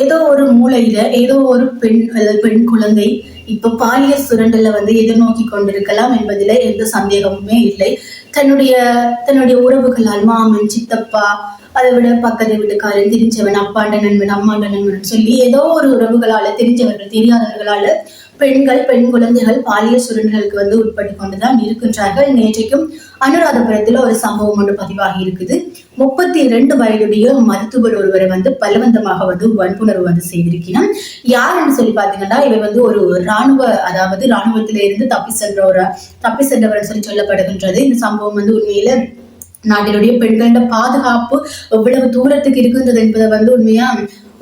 ஏதோ ஒரு மூலையில ஏதோ ஒரு பெண் அல்லது பெண் குழந்தை இப்போ பாலியல் சுரண்டல வந்து எதிர்நோக்கி கொண்டிருக்கலாம் என்பதில் எந்த சந்தேகமுமே இல்லை. தன்னுடைய தன்னுடைய உறவுகளால் மாமன் சித்தப்பா அதை விட பக்கத்து வீட்டுக்காரன் தெரிஞ்சவன் அப்பாண்ட நண்பன் அம்மாண்ட நண்பன் சொல்லி ஏதோ ஒரு உறவுகளால தெரிஞ்சவர்கள் தெரியாதவர்களால பெண்கள் பெண் குழந்தைகள் பாலியல் சுரண்டலுக்கு வந்து உட்பட்டு கொண்டுதான் இருக்கின்றார்கள். நேற்றைக்கும் அனுராதபுரத்தில் ஒரு சம்பவம் ஒன்று பதிவாகி இருக்குது. முப்பத்தி இரண்டு வயதுடைய மருத்துவர் ஒருவரை வந்து பலவந்தமாக வந்து வன்புணர்வு வந்து செய்திருக்கிறான். யாருன்னு சொல்லி பாத்தீங்கன்னா இவர் வந்து ஒரு ராணுவ அதாவது ராணுவத்திலிருந்து தப்பி சென்ற ஒரு தப்பி சென்றவர் சொல்லி சொல்லப்படுகின்றது. இந்த சம்பவம் வந்து உண்மையில நாட்டினுடைய பெண்களோட பாதுகாப்பு எவ்வளவு தூரத்துக்கு இருக்கின்றது என்பதை வந்து உண்மையா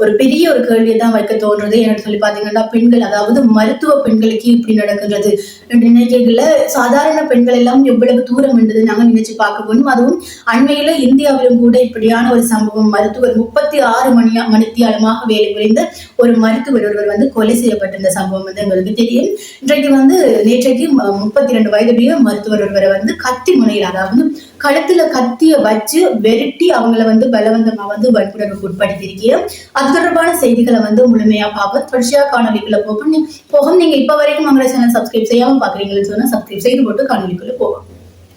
ஒரு பெரிய ஒரு கேள்வியை தான் வைக்க தோன்றது. எனக்கு சொல்லி பாத்தீங்கன்னா பெண்கள் அதாவது மருத்துவ பெண்களுக்கு இப்படி நடக்கின்றது. என்று நினைக்கல சாதாரண பெண்கள் எல்லாம் எவ்வளவு தூரம் என்றது நாங்கள் நினைச்சு பார்க்க வேண்டும் அதுவும் அண்மையில இந்தியாவிலும் கூட இப்படியான ஒரு சம்பவம் மருத்துவர் முப்பத்தி ஆறு மணியா மணித்தியாலமாக வேலை புரிந்த ஒரு மருத்துவர் ஒருவர் வந்து கொலை செய்யப்பட்டிருந்த சம்பவம் வந்து எங்களுக்கு தெரியும். இன்றைக்கு வந்து நேற்றைக்கு முப்பத்தி ரெண்டு வயதுடைய மருத்துவர் ஒருவரை வந்து கத்தி முனையில் அதாவது கழுத்துல கத்திய வச்சு வெருட்டி அவங்கள வந்து பலவந்தமா வந்து வன்புணர்வுக்கு உட்படுத்தியிருக்கிறோம் அது தொடர்பான செய்திகளை வந்து முழுமையா பார்ப்போம். தொடர்ச்சியா காணொலிக்குள்ள போகும். போகும். நீங்க இப்ப வரைக்கும் அவங்கள சேனல் சப்ஸ்கிரைப் செய்யாம பாக்குறீங்கன்னு சொன்னா சப்ஸ்கிரைப் செய்து போட்டு காணொலிக்குள்ள போகும்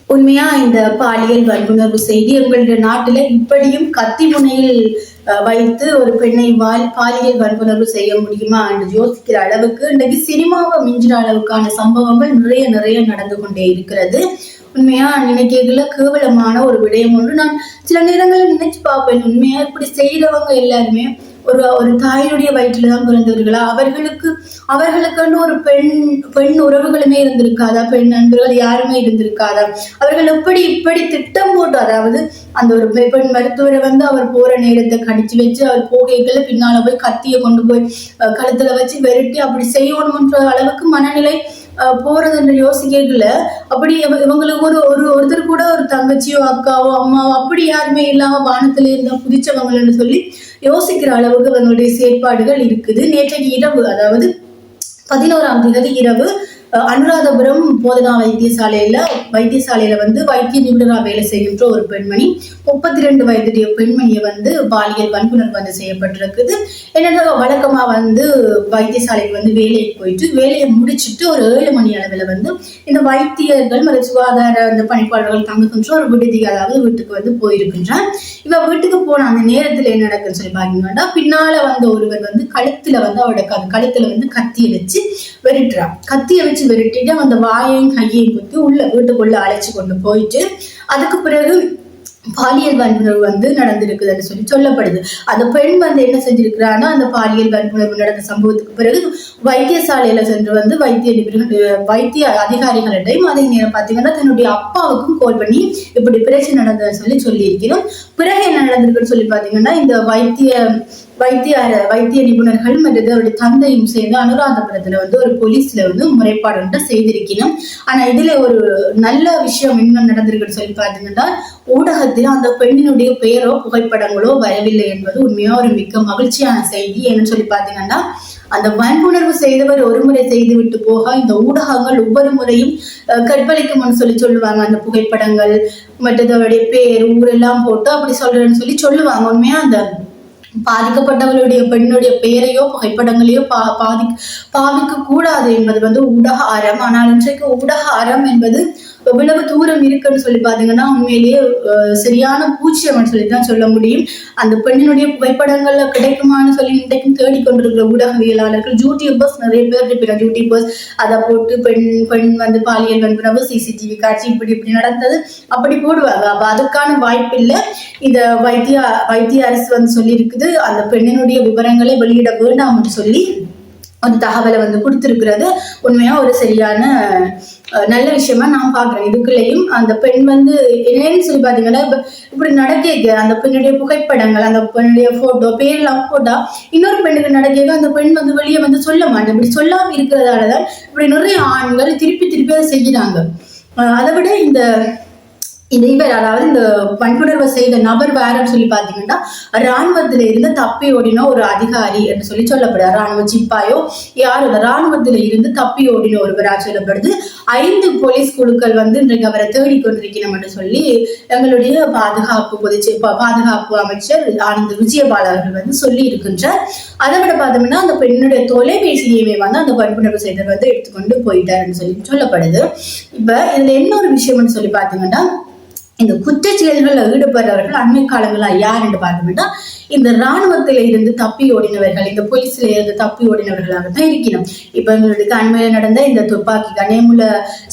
உண்மையா இந்த பாலியல் வன்புணர்வு செய்தி எங்களுடைய நாட்டுல இப்படியும் கத்தி முனையில் அஹ், வைத்து ஒரு பெண்ணை வால் பாலியல் வன்புணர்வு செய்ய முடியுமா என்று யோசிக்கிற அளவுக்கு இன்றைக்கு சினிமாவை மிஞ்சிற அளவுக்கான சம்பவங்கள் நிறைய நிறைய நடந்து கொண்டே இருக்கிறது. உண்மையா? நினைக்கிறதுல கேவலமான ஒரு விடயம் ஒன்று. நான் சில நேரங்களில் நினைச்சு பார்ப்பேன் உண்மையா? இப்படி செய்யறவங்க எல்லாருமே ஒரு ஒரு தாயினுடைய வயிற்றுல தான் பிறந்தவர்களா? அவர்களுக்கு அவர்களுக்குன்னு ஒரு பெண் பெண் உறவுகளுமே இருந்திருக்காதா? பெண் நண்பர்கள் யாருமே இருந்திருக்காதா? அவர்கள் எப்படி இப்படி திட்டம் போட்டு அதாவது அந்த ஒரு பெண் மருத்துவரை வந்து அவர் போற நேரத்தை கடிச்சு வச்சு அவர் போகைகளை பின்னால போய் கத்தியை கொண்டு போய் கழுத்துல வச்சு வெறுட்டி அப்படி செய்யணும்ன்ற அளவுக்கு மனநிலை அஹ், போறது என்று யோசிக்கல அப்படி இவங்களுக்கு ஒரு ஒரு ஒருத்தர் கூட ஒரு தங்கச்சியோ அக்காவோ அம்மாவோ அப்படி யாருமே இல்லாம வானத்துல இருந்தா புதிச்சவங்கன்னு சொல்லி யோசிக்கிற அளவுக்கு அவங்களுடைய செயற்பாடுகள் இருக்குது. நேற்றைக்கு இரவு அதாவது பதினோராம் தேதி இரவு அனுராதபுரம் போதனா வைத்தியசாலையில வைத்தியசாலையில வந்து வைத்திய நிபுணராக வேலை செய்கின்ற ஒரு பெண்மணி. முப்பத்தி ரெண்டு வயதுடைய பெண்மணியை வந்து பாலியல் வன்புணர்வு வந்து செய்யப்பட்டிருக்குது. என்னென்ன வழக்கமா வந்து வைத்தியசாலைக்கு வந்து வேலைக்கு போயிட்டு வேலையை முடிச்சுட்டு ஒரு ஏழு மணி அளவில் வந்து இந்த வைத்தியர்கள் மற்றும் சுகாதார அந்த பணிப்பாளர்கள் தங்குகின்ற ஒரு விடுதி அதாவது வீட்டுக்கு வந்து போயிருக்கின்றார். இவ வீட்டுக்கு போன அந்த நேரத்துல என்ன நடக்குன்னு சொல்லி பாத்தீங்கன்னா பின்னால வந்த ஒருவர் வந்து கழுத்துல வந்து அவரோட க- கழுத்துல வந்து கத்தியை வச்சு வெறிட்டுறான் கத்தியை வச்சு வெறிட்டிட்டு அந்த வாயையும் கையையும் குத்தி உள்ள வீட்டுக்குள்ள அழைச்சி கொண்டு போயிட்டு அதுக்கு பிறகு பாலியல் வன்புணர்வு வந்து நடந்திருக்குதுன்னு சொல்லி சொல்லப்படுது. அந்த பெண் வந்து என்ன செஞ்சிருக்கிறான்னா அந்த பாலியல் வன்புணர்வு நடந்த சம்பவத்துக்கு பிறகு வைத்தியசாலையில சென்று வந்து வைத்திய நிபுணர்கள் வைத்திய அதிகாரிகளிடையும் அதே நேரம் பார்த்தீங்கன்னா தன்னுடைய அப்பாவுக்கும் கோல் பண்ணி இப்படி பிரச்சனை நடந்ததுன்னு சொல்லி சொல்லியிருக்கிறோம். பிறகு என்ன நடந்திருக்குன்னு சொல்லி பார்த்தீங்கன்னா இந்த வைத்திய வைத்திய வைத்திய நிபுணர்கள் மற்றது அவருடைய தந்தையும் சேர்ந்து அனுராதபுரத்துல வந்து ஒரு போலீஸ்ல வந்து முறைப்பாடு செய்திருக்கணும். ஆனா இதுல ஒரு நல்ல விஷயம் என்ன நடந்திருக்குன்னு சொல்லி பார்த்தீங்கன்னா ஊடகத்தில் அந்த பெண்ணினுடைய பெயரோ புகைப்படங்களோ வரவில்லை என்பது உண்மையா ஒரு மிக்க மகிழ்ச்சியான செய்தி என்னன்னு சொல்லி பார்த்தீங்கன்னா அந்த வன்புணர்வு செய்தவர் ஒரு முறை செய்து விட்டு போக இந்த ஊடகங்கள் ஒவ்வொரு முறையும் அஹ், கற்பழிக்கும்னு சொல்லி சொல்லுவாங்க. அந்த புகைப்படங்கள் மற்றது அவருடைய பேர் ஊரெல்லாம் போட்டு அப்படி சொல்றேன்னு சொல்லி சொல்லுவாங்க. உண்மையா அந்த பாதிக்கப்பட்டவளுடைய பெண்ணுடைய பெயரையோ புகைப்படங்களையோ பா பாதி பாவிக்க கூடாது என்பது வந்து ஊடக அறம். ஆனால் இன்றைக்கு ஊடக அறம் என்பது எவ்வளவு தூரம் இருக்குன்னு சொல்லி பாத்தீங்கன்னா உண்மையிலேயே சரியான பூச்சியம் சொல்லி தான் சொல்ல முடியும். அந்த பெண்ணினுடைய புகைப்படங்கள்ல கிடைக்குமான்னு சொல்லி இன்றைக்கும் தேடிக்கொண்டிருக்கிற ஊடகவியலாளர்கள் யூடியூபர்ஸ் நிறைய பேர் இருக்கிறாங்க யூடியூபர்ஸ் அதை போட்டு பெண் பெண் வந்து பாலியல் வன்புணர்வு சிசிடிவி காட்சி இப்படி இப்படி நடந்தது அப்படி போடுவாங்க. அப்ப அதுக்கான வாய்ப்பு இல்லை இத வைத்திய வைத்திய அரசு வந்து வந்து அந்த பெண்ணினுடைய விவரங்களை வெளியிட வேண்டாம் என்று சொல்லி அந்த தகவலை வந்து கொடுத்துருக்கிறது. உண்மையா ஒரு சரியான நல்ல விஷயமா நான் பாக்குறேன் இதுக்குள்ளேயும் அந்த பெண் வந்து என்னன்னு சொல்லி பாத்தீங்கன்னா இப்படி நடக்க அந்த பெண்ணுடைய புகைப்படங்கள் அந்த பெண்ணுடைய போட்டோ பேர்லாம் போட்டா இன்னொரு பெண்ணுக்கு நடக்க அந்த பெண் வந்து வெளியே வந்து சொல்ல மாட்டேன். இப்படி சொல்லாம இருக்கிறதாலதான் இப்படி நிறைய ஆண்கள் திருப்பி திருப்பி அதை செய்கிறாங்க. அதை விட இந்த இவர் அதாவது இந்த வன்புணர்வை செய்த நபர் வேறன்னு சொல்லி பாத்தீங்கன்னா ராணுவத்தில் இருந்து தப்பி ஓடின ஒரு அதிகாரி என்று சொல்லி சொல்லப்படுறார். ராணுவ சிப்பாயோ யார் இல்லை. ராணுவத்தில இருந்து தப்பி ஓடின ஒருவராக சொல்லப்படுது? ஐந்து போலீஸ் குழுக்கள் வந்து இன்றைக்கு அவரை தேடிக்கொண்டிருக்கணும் என்று சொல்லி எங்களுடைய பாதுகாப்பு பொதுச்சு பாதுகாப்பு அமைச்சர் ஆனந்த் விஜயபால் அவர்கள் வந்து சொல்லி இருக்கின்றார். அதை விட பார்த்தோம்னா அந்த பெண்ணுடைய தொலைபேசியுமே வந்து அந்த வன்புணர்வு செய்தவர் வந்து எடுத்துக்கொண்டு போயிட்டாருன்னு சொல்லி சொல்லப்படுது. இப்ப இதுல என்ன ஒரு விஷயம்னு சொல்லி பாத்தீங்கன்னா இந்த குற்றச்செயல்களில் ஈடுபடுறவர்கள் அண்மை காலங்களா யார் என்று பார்த்தோம்னா இந்த ராணுவத்தில இருந்து தப்பி ஓடினவர்கள் இந்த போலீஸ்ல இருந்து தப்பி ஓடினவர்களாக தான் இருக்கணும் இப்ப எங்களுக்கு அண்மையில நடந்த இந்த துப்பாக்கி கணேமுல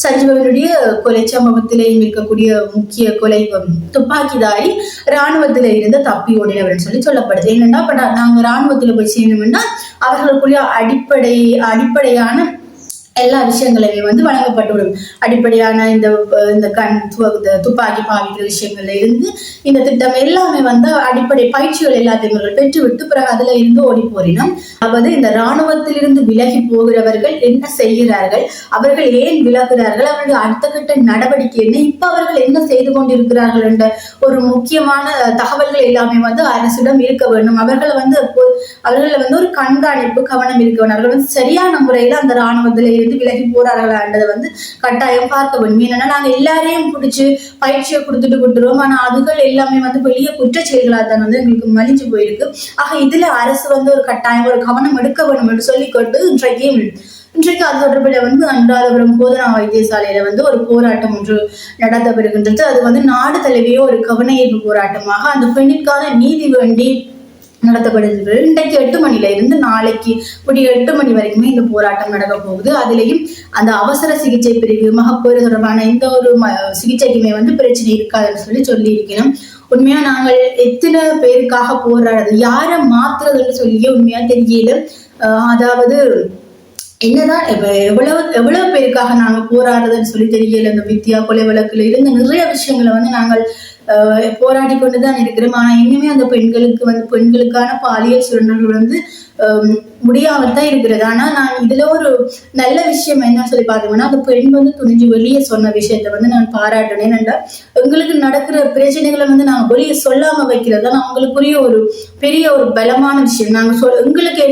சஞ்சீவனுடைய கொலை சம்பவத்திலேயும் இருக்கக்கூடிய முக்கிய கொலை துப்பாக்கிதாரி ராணுவத்தில இருந்து தப்பி ஓடினவர்னு சொல்லி சொல்லப்படுது. என்னென்னா பட் நாங்கள் நாங்க போய் செய்யணும்னா அவர்களுக்குரிய அடிப்படை அடிப்படையான எல்லா விஷயங்களையுமே வந்து வழங்கப்பட்டுவிடும். அடிப்படையான இந்த இந்த கண் துப்பாக்கி பாவிக்கிற விஷயங்கள்ல இருந்து இந்த திட்டம் எல்லாமே வந்து அடிப்படை பயிற்சிகள் எல்லாத்தையும் இவர்கள் பெற்றுவிட்டு பிறகு அதுல இருந்து ஓடி போறினோம் அதாவது இந்த ராணுவத்திலிருந்து விலகி போகிறவர்கள் என்ன செய்கிறார்கள்? அவர்கள் ஏன் விலகிறார்கள் அவருடைய அடுத்த கட்ட நடவடிக்கை என்ன? இப்ப அவர்கள் என்ன செய்து கொண்டிருக்கிறார்கள் என்ற ஒரு முக்கியமான தகவல்கள் எல்லாமே வந்து அரசிடம் இருக்க வேண்டும். அவர்களை வந்து அவர்களை வந்து ஒரு கண்காணிப்பு கவனம் இருக்க வேண்டும். அவர்கள் வந்து சரியான முறையில அந்த ராணுவத்தில இருந்து விலகி போறார்களான்றதை வந்து கட்டாயம் பார்க்க வேண்டும். ஏன்னா நாங்க எல்லாரையும் பிடிச்சு பயிற்சியை கொடுத்துட்டு கொடுத்துருவோம் ஆனா அதுகள் எல்லாமே வந்து பெரிய குற்றச்செயல்களா தான் வந்து எங்களுக்கு மலிஞ்சு போயிருக்கு. ஆக இதுல அரசு வந்து ஒரு கட்டாயம் ஒரு கவனம் எடுக்க வேண்டும் என்று சொல்லிக்கொண்டு இன்றைக்கு இன்றைக்கு அது தொடர்பில் வந்து அன்றாதபுரம் போதனா வைத்தியசாலையில வந்து ஒரு போராட்டம் ஒன்று நடத்தப்படுகின்றது. அது வந்து நாடு தழுவிய ஒரு கவன ஈர்ப்பு போராட்டமாக அந்த பெண்ணிற்கான நீதி வேண்டி நடத்தப்படுகிறது. இன்றைக்கு எட்டு மணில இருந்து நாளைக்கு இப்படி எட்டு மணி வரைக்குமே இந்த போராட்டம் நடக்க போகுது. அதுலயும் அந்த அவசர சிகிச்சை பிரிவு மகப்பேறு தொடர்பான எந்த ஒரு சிகிச்சைக்குமே வந்து பிரச்சனை இருக்காதுன்னு சொல்லி சொல்லி இருக்கணும் உண்மையா நாங்கள் எத்தனை பேருக்காக போராடுறது யாரை மாத்துறதுன்னு சொல்லியே உண்மையா தெரியல. அஹ் அதாவது என்னதான் இப்ப எவ்வளவு எவ்வளவு பேருக்காக நாங்க போராடுறதுன்னு சொல்லி தெரியல. இந்த வித்யா கொலை வழக்குல இருந்து நிறைய விஷயங்களை வந்து நாங்கள் அஹ், போராடி கொண்டுதான் இருக்கிறோம். ஆனா இன்னுமே அந்த பெண்களுக்கு வந்து பெண்களுக்கான பாலியல் சுரண்டல்கள் வந்து முடியாமல் தான் இருக்கிறது. ஆனா நான் இதுல ஒரு நல்ல விஷயம் என்ன சொல்லி பார்த்தோம்னா அந்த பெண் வந்து துணிஞ்சு வெளியே சொன்ன விஷயத்த வந்து நான் பாராட்டினேன் எங்களுக்கு நடக்கிற பிரச்சனைகளை வந்து நாங்க வெளியே சொல்லாம வைக்கிறது தான் அவங்களுக்குரிய ஒரு பெரிய ஒரு பலமான விஷயம். நாங்க சொல் எங்களுக்கு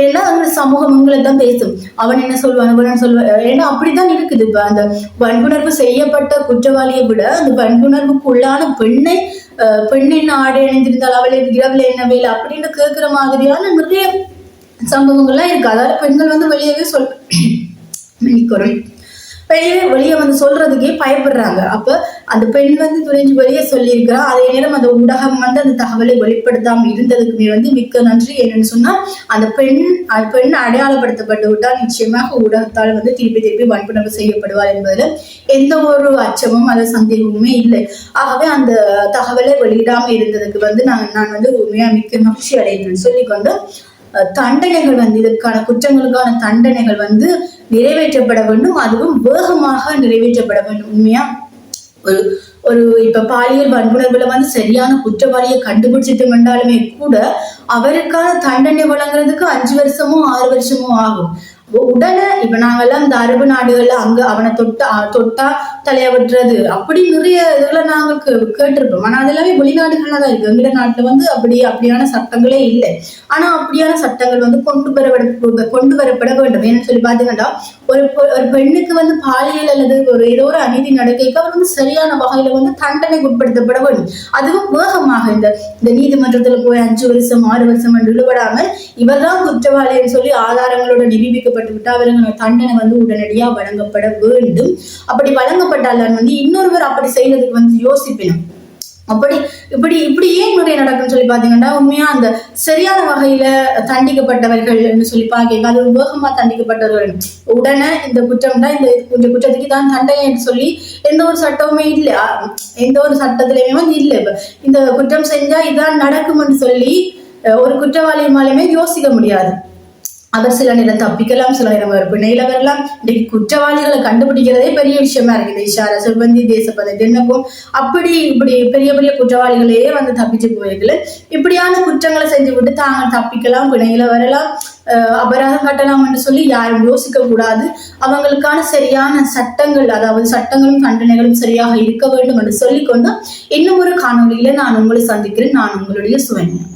ஏன்னா அந்த சமூகம் உங்களை தான் பேசும். அவன் என்ன சொல்வான் இவன் சொல்வான் ஏன்னா அப்படிதான் இருக்குது. இப்ப அந்த வன்புணர்வு செய்யப்பட்ட குற்றவாளியை விட அந்த வன்புணர்வுக்குள்ளான பெண்ணை பெண் பெண்ணின் ஆடை அணிந்திருந்தால் அவளை இரவில் என்ன வேலை அப்படின்னு கேட்கிற மாதிரியான நிறைய சம்பவங்கள்லாம் இருக்கு. அதாவது பெண்கள் வந்து வெளியவே சொல் மன்னிக்கிறோம். வெளியே வெளியே வந்து சொல்றதுக்கே பயப்படுறாங்க. அப்ப அந்த பெண் வந்து துணிஞ்சு வெளியே சொல்லியிருக்கிறா. அதே நேரம் அந்த ஊடகம் வந்து அந்த தகவலை வெளிப்படுத்தாம இருந்ததுக்குமே வந்து மிக்க நன்றி. என்னன்னு சொன்னா அந்த பெண் அந்த பெண் அடையாளப்படுத்தப்பட்டு விட்டால் நிச்சயமாக ஊடகத்தால் வந்து திருப்பி திருப்பி வன்புணர்வு செய்யப்படுவார் என்பதுல எந்த ஒரு அச்சமும் அல்லது சந்தேகமுமே இல்லை. ஆகவே அந்த தகவலை வெளியிடாம இருந்ததுக்கு வந்து நான் நான் வந்து உண்மையா மிக்க மகிழ்ச்சி அடைகிறேன் சொல்லிக்கொண்டு தண்டனைகள் வந்து இதற்கான குற்றங்களுக்கான தண்டனைகள் வந்து நிறைவேற்றப்பட வேண்டும். அதுவும் வேகமாக நிறைவேற்றப்பட வேண்டும். உண்மையா? ஒரு ஒரு இப்ப பாலியல் வன்புணர்வுல வந்து சரியான குற்றவாளியை கண்டுபிடிச்சிட்டு வந்தாலுமே கூட அவருக்கான தண்டனை வழங்குறதுக்கு அஞ்சு வருஷமோ ஆறு வருஷமோ ஆகும். உடனே இப்ப நாங்கெல்லாம் இந்த அரபு நாடுகள்ல அங்க அவனை தொட்டா தொட்டா தலைய விட்டுறது. அப்படி நிறைய இதுல நாங்கள் கேட்டிருப்போம். ஆனா அது எல்லாமே வெளிநாடுகள்ல தான் இருக்கு. எங்கட நாட்டுல வந்து அப்படி அப்படியான சட்டங்களே இல்லை. ஆனா அப்படியான சட்டங்கள் வந்து கொண்டு வர கொண்டு வரப்பட வேண்டும். ஏன்னு சொல்லி பாத்தீங்கன்னா ஒரு ஒரு பெண்ணுக்கு வந்து பாலியல் அல்லது ஒரு ஏதோ ஒரு அநீதி நடக்கைக்கு அவர் வந்து சரியான வகையில வந்து தண்டனைக்கு உட்படுத்தப்பட வேண்டும். அதுவும் வேகமாக இந்த இந்த நீதிமன்றத்துல போய் அஞ்சு வருஷம் ஆறு வருஷம் என்று இழுபடாமல் இவர்தான் குற்றவாளின்னு சொல்லி ஆதாரங்களோட நிரூபிக்கப்பட்ட விட்டு அவர்கள் தண்டனை வந்து உடனடியா வழங்கப்பட வேண்டும். அப்படி வழங்கப்பட்டால் வந்து இன்னொருவர் அப்படி செய்யறதுக்கு வந்து யோசிப்பினும். அப்படி இப்படி இப்படி ஏன் முறை நடக்கும்னு சொல்லி பாத்தீங்கன்னா உண்மையா அந்த சரியான வகையில தண்டிக்கப்பட்டவர்கள் என்று சொல்லி பாக்க அது வேகமா தண்டிக்கப்பட்டவர்கள். உடனே இந்த குற்றம் தான் இந்த இந்த குற்றத்துக்கு தான் தண்டனை என்று சொல்லி எந்த ஒரு சட்டமுமே இல்லை. அஹ் எந்த ஒரு சட்டத்திலையுமே வந்து இல்லை. இப்ப இந்த குற்றம் செஞ்சா இதான் நடக்கும்னு சொல்லி ஒரு குற்றவாளி மேலேயுமே யோசிக்க முடியாது. அவர் சில நேரம் தப்பிக்கலாம் சில நேரம் அவர் பிணையில வரலாம். இன்னைக்கு குற்றவாளிகளை கண்டுபிடிக்கிறதே பெரிய விஷயமா இருக்குது. இஷாரா சிவந்தி தேசப்பதை தென்னக்கும் அப்படி இப்படி பெரிய பெரிய குற்றவாளிகளையே வந்து தப்பிச்சு போயிருக்கல இப்படியான குற்றங்களை செஞ்சு விட்டு தாங்க தப்பிக்கலாம் பிணையில வரலாம் அபராதம் கட்டலாம் என்று சொல்லி யாரும் யோசிக்க கூடாது. அவங்களுக்கான சரியான சட்டங்கள் அதாவது சட்டங்களும் தண்டனைகளும் சரியாக இருக்க வேண்டும் என்று சொல்லிக்கொண்டு இன்னும் ஒரு காணொலியில நான் உங்களை சந்திக்கிறேன். நான் உங்களுடைய சுவன்யா.